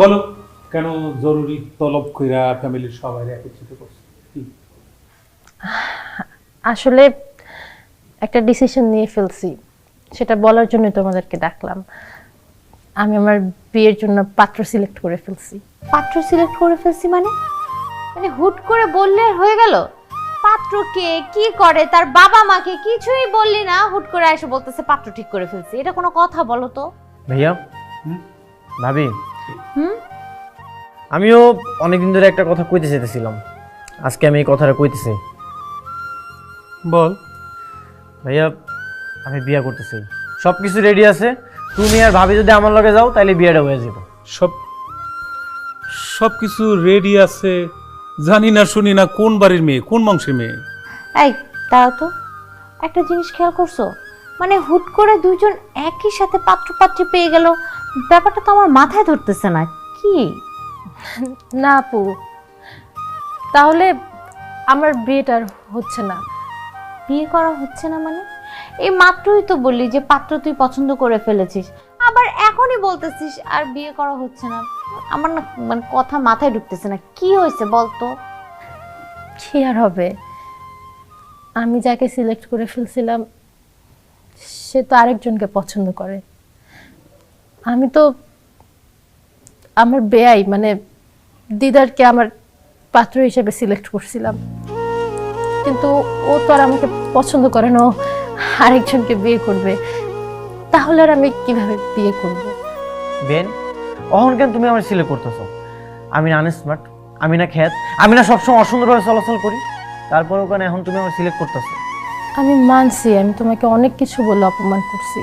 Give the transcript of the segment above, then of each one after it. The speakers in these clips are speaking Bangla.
বলো কেন জরুরি তলব কইরা ফ্যামিলির সবাই একত্রিত করছ? আসলে একটা ডিসিশন নিয়ে ফেলছি সেটা বলার জন্য তোমাদেরকে ডাকলাম। আমি আমার বিয়ের জন্য পাত্র সিলেক্ট করে ফেলছি। পাত্র সিলেক্ট করে ফেলছি মানে? মানে হুট করে বললে হয়ে গেল? পাত্র কে কি করে তার বাবা মাকে কিছুই বললি না হুট করে এসে বলতেছে পাত্র ঠিক করে ফেলছি। এটা কোনো কথা বলো তো। ভাইয়া? ভাবি হুম? আমিও অনেকদিন ধরে একটা কথা কইতে চাইতেছিলাম। আজকে আমি এই কথাটা কইতেছি। বল। ভাইয়া আমি বিয়ে করতেছি। সব কিছু রেডি আছে। তুমি আর ভাবি যদি আমার লগে যাও তাহলে বিয়েটা হয়ে যাবে। সব সব কিছু রেডি আছে। জানি না শুনি না কোন বাড়ির মেয়ে কোন বংশের মেয়ে? এই দাঁড়াও তো। একটা জিনিস খেয়াল করছ? মানে হুট করে দুইজন একই সাথে পাত্র পাত্রী পেয়ে গেল। ব্যাপারটা তো আমার মাথায় ধরতেছে না। কি? না আপু তাহলে আমার বিয়েটা আর হচ্ছে না। বিয়ে করা হচ্ছে না মানে? এই মাত্রই তো বললি যে পাত্র তুই পছন্দ করে ফেলেছিস। আবার এখনই বলতেছিস আর বিয়ে করা হচ্ছে না। আমার না মানে কথা মাথায় ঢুকতেছে না। কি হয়েছে বলতো? কি আর হবে? আমি যাকে সিলেক্ট করে ফেলছিলাম সে তো আরেকজনকে পছন্দ করে। আমি তো আমার বেয়াই মানে দিদারকে আমার পাত্র হিসেবে সিলেক্ট করছিলাম। কিন্তু ও তো আর আমাকে পছন্দ করে না আরেকজনকে বিয়ে করবে। তাহলে আর আমি কীভাবে বিয়ে করব? বেন অহন কেন তুমি আমার সিলেক্ট করতেছো? আমি না আনস্মার্ট আমি না খ্যাত আমি না সবসময় অসুন্দরভাবে চলাচল করি। তারপরেও কেন এখন তুমি আমার সিলেক্ট করতেছো? আমি মানছি আমি তোমাকে অনেক কিছু বলে অপমান করছি।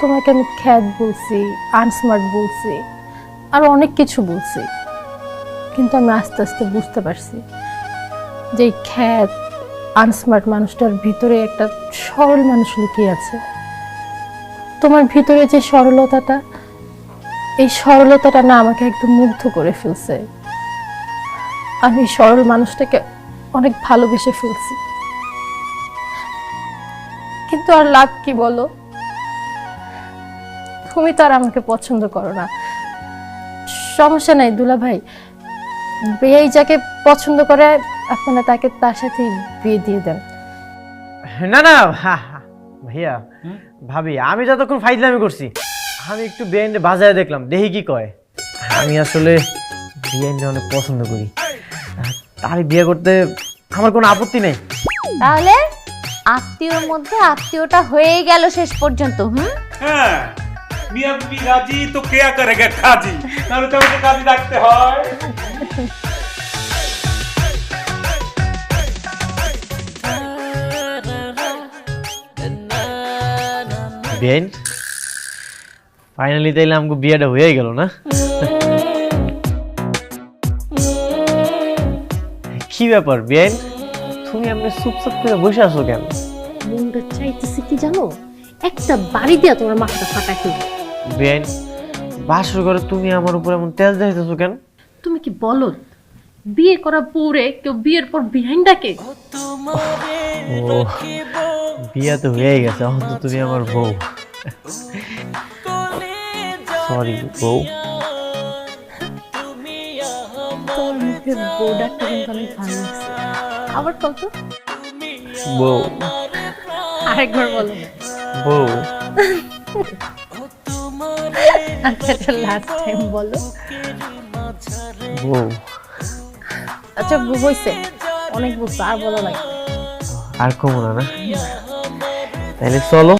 তোমাকে আমি খ্যাত বলছি আনস্মার্ট বলছি, আর অনেক কিছু বলছি। কিন্তু আমি আস্তে আস্তে বুঝতে পারছি যে খ্যাত আনস্মার্ট মানুষটার ভিতরে একটা সরল মানুষ লুকিয়ে আছে। তোমার ভিতরে যে সরলতাটা, এই সরলতাটা না আমাকে একদম মুগ্ধ করে ফেলছে। আমি সরল মানুষটাকে অনেক ভালোবেসে ফেলছি। কিন্তু আর লাভ কি বলো? তুমি তো আর আমাকে পছন্দ করো না। সমস্যা নাই দুলা ভাই বিয়ে যাকে পছন্দ করে আপনারা তাকে তার সাথে বিয়ে দিয়ে দেন। না না হা, হা, ভাইয়া ভাবি আমি যতক্ষণ ফাইজলামি করছি আমি একটু বেন্ড বাজায় দেখলাম দেখি কি কয়। আমি আসলে বিয়েন্ডে অনেক পছন্দ করি। তার বিয়ে করতে আমার কোনো আপত্তি নেই। তাহলে আত্মীয়র মধ্যে আত্মীয়টা হয়ে গেল শেষ পর্যন্ত হুম? হ্যাঁ। মিয়া বিবি রাজি তো কেয়া করেগা কাজী? তাহলে তো আমাকে কাজী ডাকতে হয়। বেন ফাইনালি তাইলে আমাকে বিয়েটা হয়ে গেল না? কি ব্যাপার বেন তুমি আপনি চুপচাপ করে বসে আছো কেন? মনটা চাইতেছে কি জানো? একটা বাড়ি দিয়া তোমার মাথাটা ফাটা বেন বাসর ঘরে তুমি আমার উপর এমন তেল যাইতেছো কেন? তুমি কি বলো বিয়ে করা পরে কেউ বিয়ের পর বিহাইন্ড ডাকে? ও বিয়া তো হয়ে গেছে এখন তো তুমি আমার বউ। সরি বউ। তোর মুখে বউ ডাকটা কিন্তু অনেক ভালো আবার কত বউ। আরেকবার বলো। বউ। আচ্ছা এটা লাস্ট টাইম বলো। বউ। আচ্ছা হয়েছে অনেক বুঝছ আর বলা লাগে আর কমো না না? তাহলে চলো।